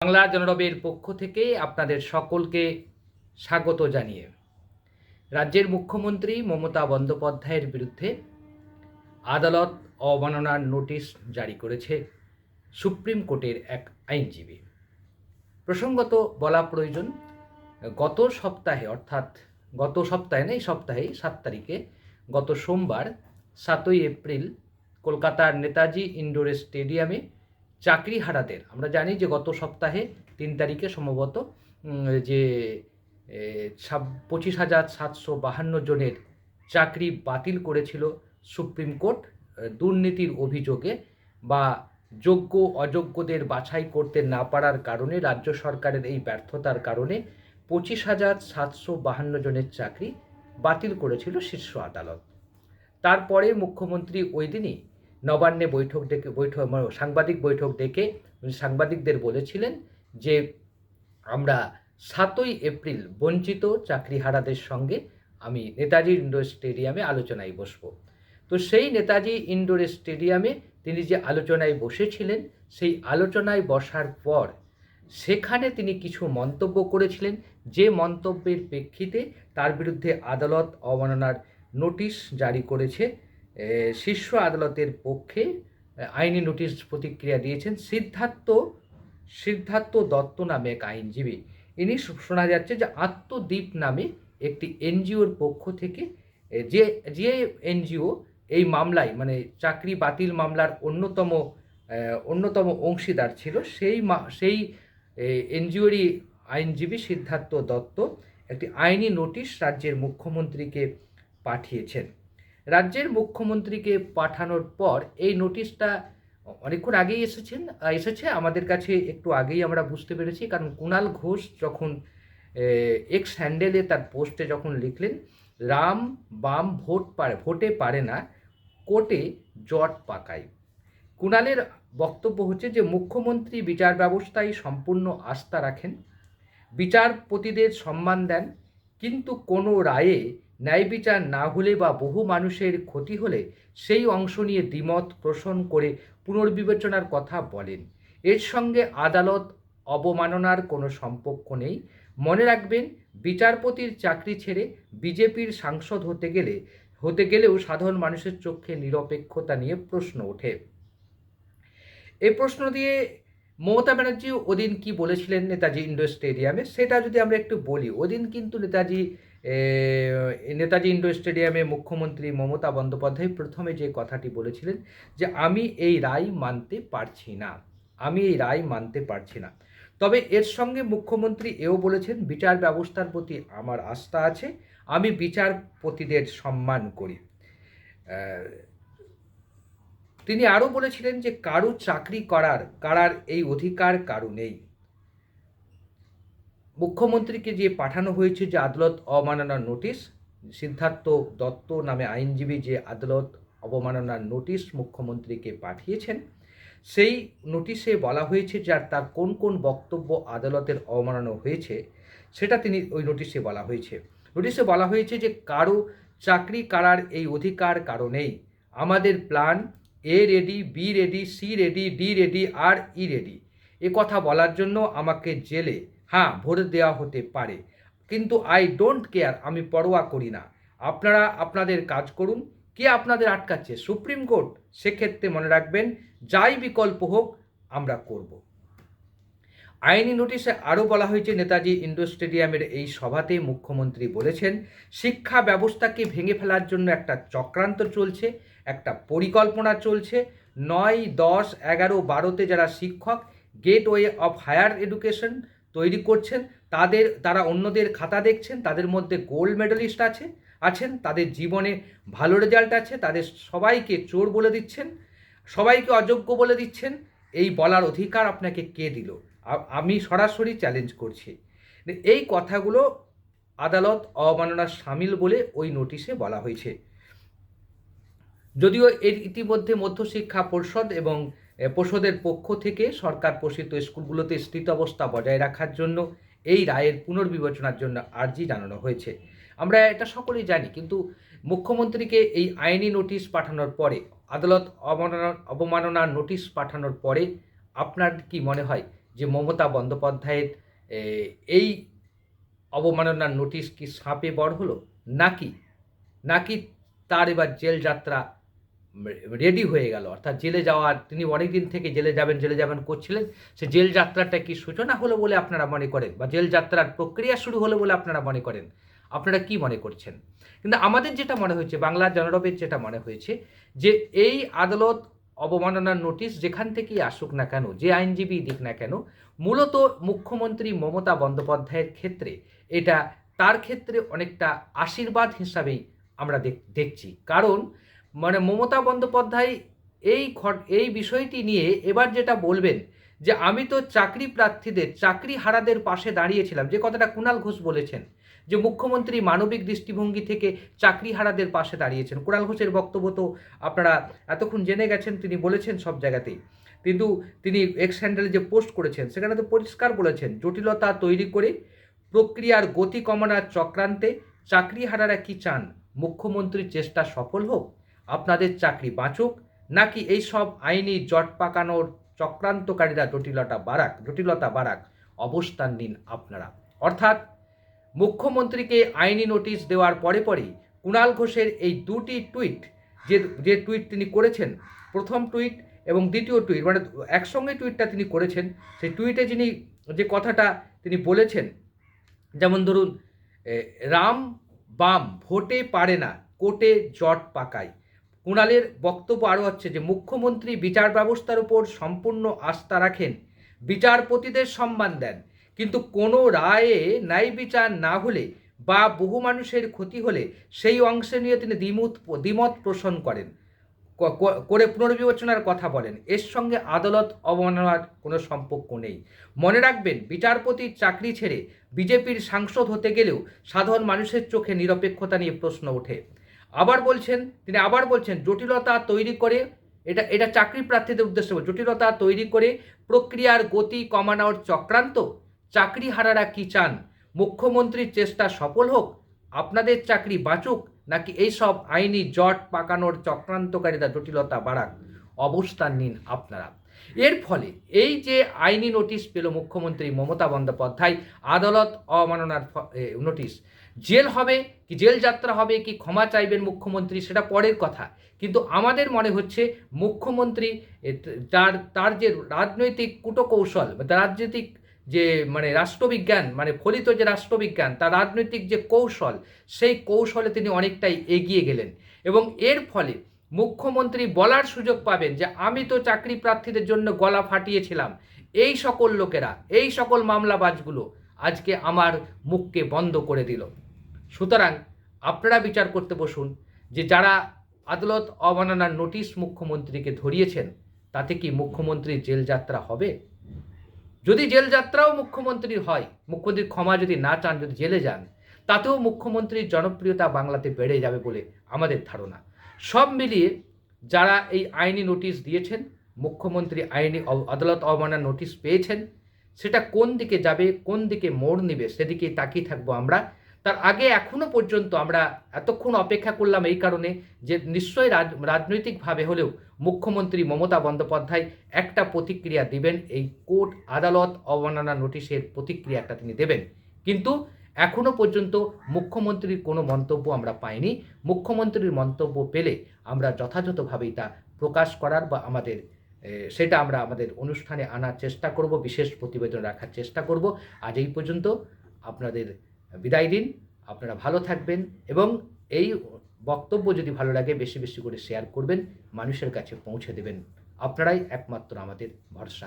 বাংলা জনরবের পক্ষ থেকে আপনাদের সকলকে স্বাগত জানিয়ে রাজ্যের মুখ্যমন্ত্রী মমতা বন্দ্যোপাধ্যায়ের বিরুদ্ধে আদালত অবমাননার নোটিশ জারি করেছে সুপ্রিম কোর্টের এক আইনজীবী। প্রসঙ্গত বলা প্রয়োজন, গত সপ্তাহে, অর্থাৎ গত সপ্তাহে না, এই সপ্তাহেই সাত তারিখে, গত সোমবার সাতই এপ্রিল কলকাতার নেতাজি ইনডোর স্টেডিয়ামে চাকরিহারাদের আমরা জানি যে গত সপ্তাহে তিন তারিখে সম্ভবত যে পঁচিশ হাজার সাতশো বাহান্ন জনের চাকরি বাতিল করেছিল সুপ্রিম কোর্ট দুর্নীতির অভিযোগে বা যোগ্য, অযোগ্যদের বাছাই করতে না পারার কারণে রাজ্য সরকারের এই ব্যর্থতার কারণে পঁচিশ হাজার সাতশো বাহান্ন জনের চাকরি বাতিল করেছিল শীর্ষ আদালত। তারপরে মুখ্যমন্ত্রী ওই দিনই নবান্নে বৈঠক ডেকে, বৈঠক মানে সাংবাদিক বৈঠক ডেকে উনি সাংবাদিকদের বলেছিলেন যে আমরা সাতই এপ্রিল বঞ্চিত চাকরিহারাদের সঙ্গে আমি নেতাজি ইন্ডোর স্টেডিয়ামে আলোচনায় বসব। তো সেই নেতাজি ইন্ডোর স্টেডিয়ামে তিনি যে আলোচনায় বসেছিলেন, সেই আলোচনায় বসার পর সেখানে তিনি কিছু মন্তব্য করেছিলেন। যে মন্তব্যের প্রেক্ষিতে তার বিরুদ্ধে আদালত অবমাননার নোটিশ জারি করেছে। শীর্ষ আদালতের পক্ষে আইনি নোটিশ প্রতিক্রিয়া দিয়েছেন সিদ্ধার্থ সিদ্ধার্থ দত্ত নামে এক আইনজীবী। ইনি শোনা যাচ্ছে যে আত্মদ্বীপ নামে একটি এনজিওর পক্ষ থেকে যে যে এনজিও এই মামলায় মানে চাকরি বাতিল মামলার অন্যতম অন্যতম অংশীদার ছিল, সেই সেই এনজিওরই আইনজীবী সিদ্ধার্থ দত্ত একটি আইনি নোটিশ রাজ্যের মুখ্যমন্ত্রীকে পাঠিয়েছেন। রাজ্যের মুখ্যমন্ত্রীকে পাঠানোর পর এই নোটিশটা অনেকক্ষণ আগেই এসেছেন, এসেছে। আমাদের কাছে একটু আগেই আমরা বুঝতে পেরেছি, কারণ কুণাল ঘোষ যখন এক্স হ্যান্ডেলে তার পোস্টে যখন লিখলেন, রাম বাম ভোট পারে, ভোটে পারে না, কোর্টে জট পাকায়। কুণালের বক্তব্য হচ্ছে যে, মুখ্যমন্ত্রী বিচার ব্যবস্থায় সম্পূর্ণ আস্থা রাখেন, বিচারপতিদের সম্মান দেন কিন্তু কোনো রায়ে ন্যায় বিচার না হলে বা বহু মানুষের ক্ষতি হলে সেই অংশ নিয়ে দ্বিমত পোষণ করে পুনর্বিবেচনার কথা বলেন। এর সঙ্গে আদালত অবমাননার কোনো সম্পর্ক নেই। মনে রাখবেন, বিচারপতির চাকরি ছেড়ে বিজেপির সাংসদ হতে গেলে, হতে গেলেও সাধারণ মানুষের চোখে নিরপেক্ষতা নিয়ে প্রশ্ন ওঠে। এ প্রশ্ন দিয়ে মমতা ব্যানার্জি ওদিন কি বলেছিলেন নেতাজি ইন্ডোর স্টেডিয়ামে? সেটা যদি আমরা একটু বলি, ওদিন কিন্তু নেতাজি নেতাজি ইন্ডোর স্টেডিয়ামে মুখ্যমন্ত্রী মমতা বন্দ্যোপাধ্যায় প্রথমে যে কথাটি বলেছিলেন যে, আমি এই রায় মানতে পারছি না। আমি এই রায় মানতে পারছি না। তবে এর সঙ্গে মুখ্যমন্ত্রী এও বলেছেন, বিচার ব্যবস্থার প্রতি আমার আস্থা আছে। আমি বিচারপতিদের সম্মান করি। তিনি আরও বলেছিলেন যে কারও চাকরি করার, কারার এই অধিকার কারও নেই। মুখ্যমন্ত্রীকে যে পাঠানো হয়েছে যে আদালত অবমাননার নোটিশ, সিদ্ধার্থ দত্ত নামে আইনজীবী যে আদালত অবমাননার নোটিশ মুখ্যমন্ত্রীকে পাঠিয়েছেন, সেই নোটিশে বলা হয়েছে যার তার কোন কোন বক্তব্য আদালতের অবমাননা হয়েছে, সেটা তিনি ওই নোটিশে বলা হয়েছে। নোটিশে বলা হয়েছে যে কারও চাকরি, কারার এই অধিকার কারও নেই। আমাদের plan A ready B ready C ready D ready R E ready এ কথা বলার জন্য আমাকে জেলে। হ্যাঁ ভরে দেওয়া হতে পারে। কিন্তু আই ডোন্ট কেয়ার আমি পরোয়া করি না। আপনারা আপনাদের কাজ করুন। কে আপনাদের আটকাচ্ছে? Supreme court. সেক্ষেত্রে মনে রাখবেন, যাই বিকল্প হোক, আমরা করব। আইনি নোটিশে আরও বলা হয়েছে, নেতাজি ইন্ডোর স্টেডিয়ামের এই সভাতে মুখ্যমন্ত্রী বলেছেন, শিক্ষা ব্যবস্থাকে ভেঙে ফেলার জন্য একটা চক্রান্ত চলছে। একটা পরিকল্পনা চলছে। নয়, দশ, এগারো, বারোতে যারা শিক্ষক গেটওয়ে অফ হায়ার এডুকেশন তৈরি করছেন, তাদের, তারা অন্যদের খাতা দেখছেন, তাদের মধ্যে গোল্ড মেডেলিস্ট আছে, আছেন, তাদের জীবনে ভালো রেজাল্ট আছে, তাদের সবাইকে চোর বলে দিচ্ছেন, সবাইকে অযোগ্য বলে দিচ্ছেন, এই বলার অধিকার আপনাকে কে দিল? আমি সরাসরি চ্যালেঞ্জ করছি। এই কথাগুলো আদালত অবমাননার সামিল বলে ওই নোটিশে বলা হয়েছে। যদিও এর ইতিমধ্যে মধ্যশিক্ষা পর্ষদ এবং পর্ষদের পক্ষ থেকে সরকার পোষিত স্কুলগুলোতে স্থিতাবস্থা বজায় রাখার জন্য এই রায়ের পুনর্বিবেচনার জন্য আর্জি জানানো হয়েছে। আমরা এটা সকলেই জানি, কিন্তু মুখ্যমন্ত্রীকে এই আইনি নোটিশ পাঠানোর পরে, আদালত অবমাননা অবমাননার নোটিশ পাঠানোর পরে আপনার কি মনে হয় যে মমতা বন্দ্যোপাধ্যায়ের এই অবমাননার নোটিশ কি সাপে বড় হলো? নাকি নাকি তার এবার জেল যাত্রা রেডি হয়ে গেল। অর্থাৎ জেলে যাওয়ার, তিনি অনেক দিন থেকে জেলে যাবেন জেলে যাবেন করছিলেন। সে জেল যাত্রাটা কি সূচনা হলো বলে আপনারা মনে করেন? বা জেল যাত্রার প্রক্রিয়া শুরু হলো বলে আপনারা মনে করেন? আপনারা কি মনে করছেন? কিন্তু আমাদের যেটা মনে হয়েছে, বাংলার জনরবের যেটা মনে হয়েছে, যে এই আদালত অবমাননার নোটিশ যেখান থেকেই আসুক না কেন, যে আইনজীবী দিক না কেন, মূলত মুখ্যমন্ত্রী মমতা বন্দ্যোপাধ্যায়ের ক্ষেত্রে এটা তার ক্ষেত্রে অনেকটা আশীর্বাদ হিসাবেই আমরা দেখ- দেখছি। কারণ মানে মমতা বন্দ্যোপাধ্যায় এই এই বিষয়টি নিয়ে এবার যেটা বলবেন যে আমি তো চাকরি প্রার্থীদের, চাকরি হারাদের পাশে দাঁড়িয়েছিলাম, যে কথাটা কুণাল ঘোষ বলেছেন, যে মুখ্যমন্ত্রী মানবিক দৃষ্টিভঙ্গি থেকে চাকরি হারাদের পাশে দাঁড়িয়েছেন। কুণাল ঘোষের বক্তব্য তো আপনারা এতক্ষণ জেনে গেছেন, তিনি বলেছেন সব জায়গাতেই। কিন্তু তিনি এক্স হ্যান্ডেলে যে পোস্ট করেছেন, সেখানে তো পরিষ্কার বলেছেন, জটিলতা তৈরি করে প্রক্রিয়ার গতি কমানোর চক্রান্তে চাকরি হারারা কি চান? মুখ্যমন্ত্রীর চেষ্টা সফল হোক? আপনাদের চাকরি বাঁচুক, নাকি এই সব আইনি জট পাকানোর চক্রান্তকারীরা জটিলতা বাড়াক জটিলতা বাড়াক, অবস্থান নিন আপনারা। অর্থাৎ, মুখ্যমন্ত্রীকে আইনি নোটিশ দেওয়ার পরে পরেই কুণাল ঘোষের এই দুটি টুইট, যে যে টুইট তিনি করেছেন, প্রথম টুইট এবং দ্বিতীয় টুইট মানে একসঙ্গে টুইটটা তিনি করেছেন, সেই টুইটে যিনি যে কথাটা তিনি বলেছেন, যেমন ধরুন রাম বাম, ভোটে পারে না, কোর্টে জট পাকায়। কুণালের বক্তব্য আরও হচ্ছে যে, মুখ্যমন্ত্রী বিচার ব্যবস্থার উপর সম্পূর্ণ আস্থা রাখেন, বিচারপতিদের সম্মান দেন। কিন্তু কোনো রায়ে ন্যায় বিচার না হলে বা বহু মানুষের ক্ষতি হলে সেই অংশে নিয়ে তিনি দ্বিমত দ্বিমত পোষণ করেন। করে পুনর্বিবেচনার কথা বলেন। এর সঙ্গে আদালত অবমাননার কোনো সম্পর্ক নেই। মনে রাখবেন, বিচারপতির চাকরি ছেড়ে বিজেপির সাংসদ হতে গেলেও সাধারণ মানুষের চোখে নিরপেক্ষতা নিয়ে প্রশ্ন ওঠে। আবার বলছেন, তিনি আবার বলছেন, জটিলতা তৈরি করে, এটা এটা চাকরি প্রার্থীদের উদ্দেশ্য জটিলতা তৈরি করে প্রক্রিয়ার গতি কমানোর চক্রান্ত, চাকরি হারারা কি চান? মুখ্যমন্ত্রীর চেষ্টা সফল হোক, আপনাদের চাকরি বাঁচুক, নাকি এইসব আইনি জট পাকানোর চক্রান্তকারীরা জটিলতা বাড়াক? অবস্থান নিন আপনারা। এর ফলে এই যে আইনি নোটিশ পেল মুখ্যমন্ত্রী মমতা বন্দ্যোপাধ্যায়, আদালত অমাননার নোটিশ জেল হবে কি জেল যাত্রা হবে কি ক্ষমা চাইবেন মুখ্যমন্ত্রী সেটা পরের কথা। কিন্তু আমাদের মনে হচ্ছে মুখ্যমন্ত্রী তার তার যে রাজনৈতিক কুটকৌশল বা রাজনৈতিক যে মানে রাষ্ট্রবিজ্ঞান মানে ফলিত যে রাষ্ট্রবিজ্ঞান তার রাজনৈতিক যে কৌশল সেই কৌশলে তিনি অনেকটাই এগিয়ে গেলেন। এবং এর ফলে মুখ্যমন্ত্রী বলার সুযোগ পাবেন যে আমি তো চাকরি প্রার্থীদের জন্য গলা ফাটিয়েছিলাম, এই সকল লোকেরা, এই সকল মামলাবাজগুলো আজকে আমার মুখকে বন্ধ করে দিল। সুতরাং আপনারা বিচার করতে বসুন যে যারা আদালত অবমাননার নোটিশ মুখ্যমন্ত্রীকে ধরিয়েছেন, তাতে কি মুখ্যমন্ত্রীর জেল যাত্রা হবে? যদি জেল যাত্রাও মুখ্যমন্ত্রীর হয়, মুখ্যমন্ত্রীর ক্ষমা যদি না চান, যদি জেলে যান, তাতেও মুখ্যমন্ত্রীর জনপ্রিয়তা বাংলাতে বেড়ে যাবে বলে আমাদের ধারণা। সব মিলিয়ে যারা এই আইনি নোটিশ দিয়েছেন, মুখ্যমন্ত্রী আইনি আদালত অবমাননার নোটিশ পেয়েছেন, সেটা কোন দিকে যাবে, কোন দিকে মোড় নেবে, সেদিকেই তাকিয়ে থাকব আমরা। তার আগে এখনও পর্যন্ত আমরা এতক্ষণ অপেক্ষা করলাম এই কারণে যে নিশ্চয়ই রাজ, রাজনৈতিকভাবে হলেও মুখ্যমন্ত্রী মমতা বন্দ্যোপাধ্যায় একটা প্রতিক্রিয়া দিবেন, এই কোর্ট আদালত অবমাননা নোটিশের প্রতিক্রিয়া একটা তিনি দেবেন। কিন্তু এখনও পর্যন্ত মুখ্যমন্ত্রীর কোনো মন্তব্য আমরা পাইনি। মুখ্যমন্ত্রীর মন্তব্য পেলে আমরা যথাযথভাবেই তা প্রকাশ করার বা আমাদের সেটা আমরা আমাদের অনুষ্ঠানে আনার চেষ্টা করব, বিশেষ প্রতিবেদন রাখার চেষ্টা করব। আজ এই পর্যন্ত। আপনাদের বিদায় দিন, আপনারা ভালো থাকবেন এবং এই বক্তব্য যদি ভালো লাগে, বেশি বেশি করে শেয়ার করবেন, মানুষের কাছে পৌঁছে দেবেন। আপনারাই একমাত্র আমাদের ভরসা।